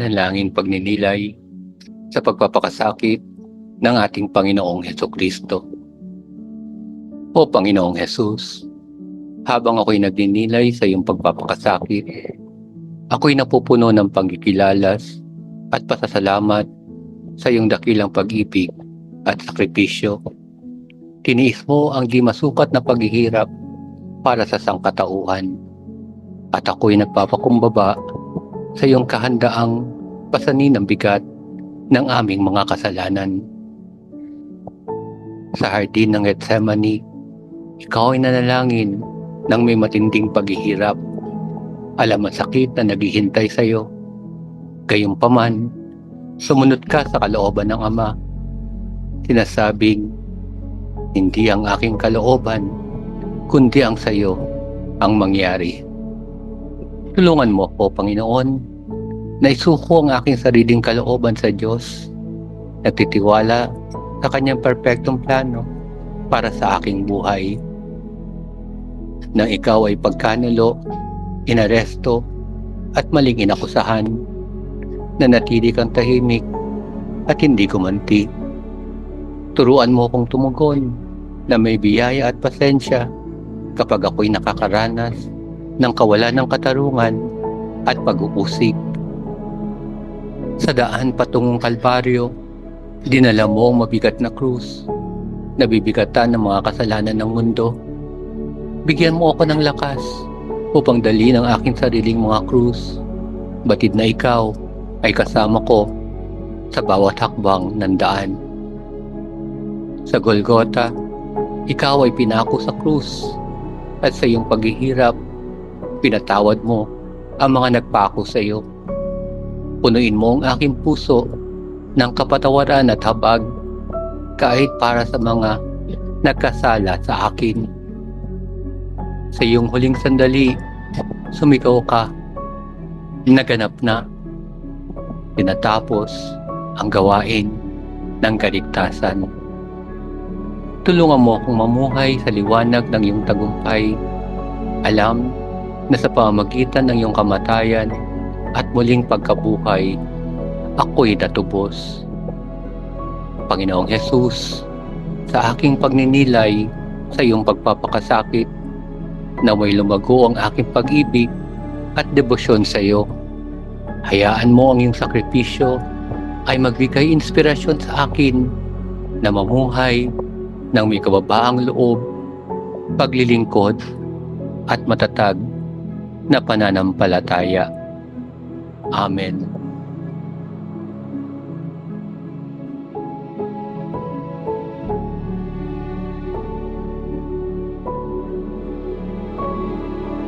panalangin pagninilay sa pagpapakasakit ng ating Panginoong Heso Kristo. O Panginoong Hesus, habang ako'y nagninilay sa iyong pagpapakasakit, ako'y napupuno ng pagkikilalas at pasasalamat sa iyong dakilang pag-ibig at sakripisyo. Tiniis mo ang di masukat na paghihirap para sa sangkatauhan at ako'y nagpapakumbaba sa iyong kahandaang pasanin ang bigat ng aming mga kasalanan. Sa hardin ng Gethsemane, ikaw ay nanalangin ng may matinding paghihirap. Alam ang sakit na naghihintay sa iyo. Gayunpaman, sumunod ka sa kalooban ng Ama. Sinasabing, hindi ang aking kalooban, kundi ang sa iyo ang mangyari. Tulungan mo po, Panginoon, na isuko ang aking sariling kalooban sa Diyos. Nagtitiwala sa kanyang perpektong plano para sa aking buhay. Nang ikaw ay pagkanulo, inaresto, at maling inakusahan, na natili kang tahimik at hindi gumanti. Turuan mo kong tumugon na may biyaya at pasensya kapag ako'y nakakaranas ng kawalan ng katarungan at pag-uusig. Sa daan patungong Kalbaryo, dinala mo ang mabigat na krus, nabibigatan ng mga kasalanan ng mundo. Bigyan mo ako ng lakas upang dali ng aking sariling mga krus. Batid na ikaw ay kasama ko sa bawat hakbang ng daan. Sa Golgota, ikaw ay pinako sa krus at sa iyong paghihirap, pinatawad mo ang mga nagpako sa iyo. Punuin mo ang aking puso ng kapatawaran at habag kahit para sa mga nagkasala sa akin. Sa iyong huling sandali, sumikaw ka, naganap na, tinatapos ang gawain ng kaligtasan. Tulungan mo akong mamuhay sa liwanag ng iyong tagumpay. Alam na sa pamamagitan ng iyong kamatayan at muling pagkabuhay, ako'y natubos. Panginoong Hesus, sa aking pagninilay sa iyong pagpapakasakit, na may lumago ang aking pag-ibig at debosyon sa iyo. Hayaan mo ang iyong sakripisyo ay magbigay inspirasyon sa akin na mamuhay ng may kababaang loob, paglilingkod, at matatag na pananampalataya. Amen.